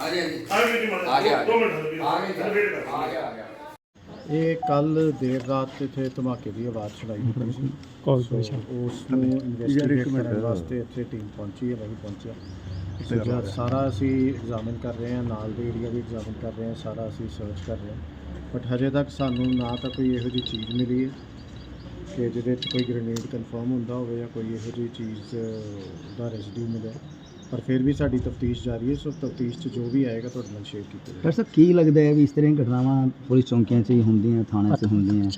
Minute ਵੀਰ ਆ ਗਏ wait ਕਰ ਆ ਗਿਆ ਆ ਗਿਆ। ਇਹ ਕੱਲ ਦੇਰ ਰਾਤ ਇੱਥੇ ਧਮਾਕੇ ਦੀ ਆਵਾਜ਼ ਸੁਣਾਈ ਦਿੱਤੀ ਸੀ। ਕੋਈ ਸੋ ਉਸ ਨੂੰ ਇਨਵੈਸਟੀਗੇਟ ਕਰਨ ਵਾਸਤੇ ਇੱਥੇ ਟੀਮ ਪਹੁੰਚੀ ਹੈ ਮੈਂ ਵੀ ਪਹੁੰਚਿਆ ਸੋ ਜਦ ਸਾਰਾ ਅਸੀਂ ਐਗਜ਼ਾਮਿਨ ਕਰ ਰਹੇ ਹਾਂ ਨਾਲ ਦੇ ਏਰੀਆ ਵੀ ਐਗਜ਼ਾਮਿਨ ਕਰ ਰਹੇ ਹਾਂ ਸਾਰਾ ਅਸੀਂ ਸਰਚ ਕਰ ਰਹੇ ਹਾਂ। ਬਟ ਹਜੇ ਤੱਕ ਸਾਨੂੰ ਨਾ ਤਾਂ ਕੋਈ ਇਹੋ ਜਿਹੀ ਚੀਜ਼ ਮਿਲੀ ਹੈ ਕਿ ਜਿਹਦੇ 'ਚ ਕੋਈ ਗ੍ਰੇਨੇਡ ਕਨਫਰਮ ਹੁੰਦਾ ਹੋਵੇ ਜਾਂ ਕੋਈ ਇਹੋ ਜਿਹੀ ਚੀਜ਼ ਦਾ ਰੈਜ਼ੀਡਿਊ ਮਿਲਿਆ। ਪਰ ਫਿਰ ਵੀ ਸਾਡੀ ਤਫਤੀਸ਼ ਜਾਰੀ ਹੈ ਸੋ ਤਫਤੀਸ਼ 'ਚ ਜੋ ਵੀ ਆਏਗਾ ਤੁਹਾਡੇ ਨਾਲ ਸ਼ੇਅਰ ਕੀਤਾ ਜਾਏਗਾ। ਡਾਕਟਰ ਸਾਹਿਬ ਕੀ ਲੱਗਦਾ ਹੈ ਵੀ ਇਸ ਤਰ੍ਹਾਂ ਦੀਆਂ ਘਟਨਾਵਾਂ ਪੁਲਿਸ ਚੌਂਕੀਆਂ 'ਚ ਹੀ ਹੁੰਦੀਆਂ ਥਾਣਿਆਂ 'ਚ ਹੁੰਦੀਆਂ?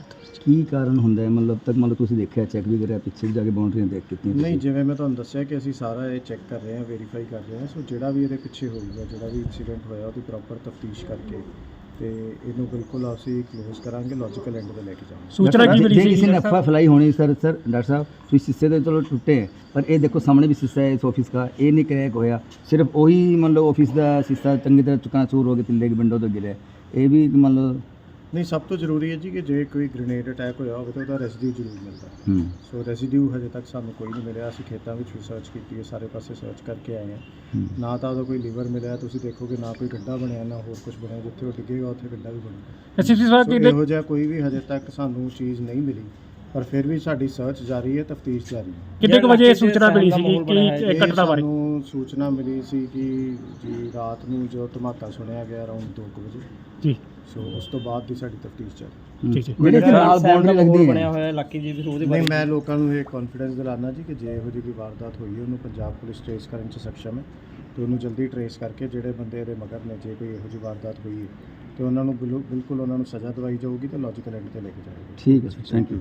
ਕੀ ਕਾਰਨ ਹੁੰਦਾ ਹੈ? ਮਤਲਬ ਤੱਕ ਮਤਲਬ ਤੁਸੀਂ ਦੇਖਿਆ ਚੈੱਕ ਵੀ ਕਰਿਆ ਪਿੱਛੇ ਵੀ ਜਾ ਕੇ ਬਾਉਂਡਰੀਆਂ ਦੇਖ ਕੀਤੀਆਂ ਨਹੀਂ? ਜਿਵੇਂ ਮੈਂ ਤੁਹਾਨੂੰ ਦੱਸਿਆ ਕਿ ਅਸੀਂ ਸਾਰਾ ਇਹ ਚੈੱਕ ਕਰ ਰਹੇ ਹਾਂ ਵੈਰੀਫਾਈ ਕਰ ਰਹੇ ਹਾਂ ਸੋ ਜਿਹੜਾ ਵੀ ਇਹਦੇ ਪਿੱਛੇ ਹੋਊਗਾ ਜਿਹੜਾ ਵੀ ਇਨਸੀਡੈਂਟ ਹੋਇਆ ਉਹਦੀ ਪ੍ਰੋਪਰ ਤਫਤੀਸ਼ ਕਰਕੇ ਤੇ ਇਹਨੂੰ ਬਿਲਕੁਲ ਅਸੀਂ ਕਲੋਜ਼ ਕਰਾਂਗੇ ਲੌਜੀਕਲ ਐਂਡ ਤੇ ਲੈ ਕੇ ਜਾਵਾਂਗੇ। ਸੂਚਨਾ ਕੀ ਜੇ- ਮਿਲੀ ਜੇ ਸੀ? ਕਿਸੇ ਨੇ ਅਫਵਾਹ ਫੈਲਾਈ ਹੋਣੀ ਸਰ ਸਰ ਡਾਕਟਰ ਸਾਹਿਬ ਤੁਸੀਂ ਸ਼ੀਸ਼ੇ ਦੇ ਚਲੋ ਟੁੱਟੇ ਹੈ, ਪਰ ਇਹ ਦੇਖੋ ਸਾਹਮਣੇ ਵੀ ਸ਼ੀਸ਼ਾ ਹੈ ਇਸ ਆਫਿਸ ਦਾ ਇਹ ਨਹੀਂ ਕਰੈਕ ਹੋਇਆ। ਸਿਰਫ ਉਹੀ ਮੰਨ ਲਓ ਆਫਿਸ ਦਾ ਸ਼ੀਸ਼ਾ ਚੰਗੀ ਤਰ੍ਹਾਂ ਚੁਕਾ ਚੂਰ ਹੋ ਕੇ ਤਿੱਲੇ ਦੀ ਵਿੰਡੋ ਤੋਂ ਗਿਰਿਆ। ਇਹ ਵੀ ਮੰਨ ਲਓ ਨਹੀਂ ਸਭ ਤੋਂ ਜ਼ਰੂਰੀ ਹੈ ਜੀ ਕਿ ਜੇ ਕੋਈ ਗ੍ਰੇਨੇਡ ਅਟੈਕ ਹੋਇਆ ਹੋਵੇ ਤਾਂ ਉਹਦਾ ਰੈਜ਼ੀਡਿਊ ਜ਼ਰੂਰ ਮਿਲਦਾ। ਹੈ। ਸੋ ਰੈਜ਼ੀਡਿਊ ਹਜੇ ਤੱਕ ਸਾਨੂੰ ਕੋਈ ਨਹੀਂ ਮਿਲਿਆ। ਅਸੀਂ ਖੇਤਾਂ ਵਿੱਚ ਵੀ ਸਰਚ ਕੀਤੀ ਹੈ ਸਾਰੇ ਪਾਸੇ ਸਰਚ ਕਰਕੇ ਆਏ ਹਾਂ। ਨਾ ਤਾਂ ਉਹਦਾ ਕੋਈ ਲੀਵਰ ਮਿਲਿਆ ਤੁਸੀਂ ਦੇਖੋਗੇ ਨਾ ਕੋਈ ਗੱਡਾ ਬਣਿਆ ਨਾ ਹੋਰ ਕੁਝ ਬਣਿਆ। ਜਿੱਥੇ ਉਹ ਡਿੱਗੇਗਾ ਉੱਥੇ ਗੱਡਾ ਵੀ ਬਣੇਗਾ। ਐਸਐਸਪੀ ਸਾਹਿਬ ਸੋ ਕੀ ਇਹੋ ਜਿਹਾ ਕੋਈ ਵੀ ਹਜੇ ਤੱਕ ਸਾਨੂੰ ਚੀਜ਼ ਨਹੀਂ ਮਿਲੀ। ਪਰ ਫਿਰ ਵੀ ਸਾਡੀ ਸਰਚ ਜਾਰੀ ਹੈ ਤਫਤੀਸ਼ ਜਾਰੀ ਹੈ। ਕਿੰਨੇ ਕੁ ਵਜੇ ਇਹ ਸੂਚਨਾ ਮਿਲੀ ਸੀ ਕਿ ਘਟਨਾ ਬਾਰੇ? ਸਾਨੂੰ ਸੂਚਨਾ ਮਿਲੀ ਸੀ ਕਿ ਜੀ ਰਾਤ ਨੂੰ ਜੋ ਧਮਾਕਾ ਸੁਣਿਆ ਗਿਆ ਅਰਾਊਂਡ 2 ਵਜੇ। ਜੀ। ਸੋ ਉਸ ਤੋਂ ਬਾਅਦ ਦੀ ਸਾਡੀ ਤਫਤੀਸ਼ ਚੱਲ ਹੂੰ। ਠੀਕ ਹੈ। ਜਿਹੜੇ ਇੱਥੇ ਨਾਲ ਬਾਉਂਡਰੀ ਲੱਗਦੀ ਹੈ। ਨਹੀਂ ਮੈਂ ਲੋਕਾਂ ਨੂੰ ਇਹ ਕੌਨਫੀਡੈਂਸ ਦਿਲਾਨਾ ਜੀ ਕਿ ਜੇ ਇਹੋ ਜਿਹੀ ਕੋਈ ਵਾਰਦਾਤ ਹੋਈ ਹੈ ਉਹਨੂੰ ਪੰਜਾਬ ਪੁਲਿਸ ਟ੍ਰੇਸ ਕਰਨ 'ਚ ਸક્ષਮ ਹੈ। ਤੇ ਉਹਨੂੰ ਜਲਦੀ ਟ੍ਰੇਸ ਕਰਕੇ ਜਿਹੜੇ ਬੰਦੇ ਇਹਦੇ ਮਗਰ ਨੇ ਜੇ ਕੋਈ ਇਹੋ ਜਿਹੀ ਵਾਰਦਾਤ ਹੋਈ ਹੈ ਤੇ ਉਹਨਾਂ ਨੂੰ ਬਿਲੁ- ਬਿਲਕੁਲ ਉਹਨਾਂ ਨੂੰ ਸਜ਼ਾ ਦਵਾਈ ਜਾਊਗੀ ਤੇ ਲੌਜੀਕਲ ਐਂਡ ਤੇ ਲੈ ਕੇ ਜਾਏਗੀ। ਠੀਕ ਹੈ ਸਰ ਥੈਂਕ ਯੂ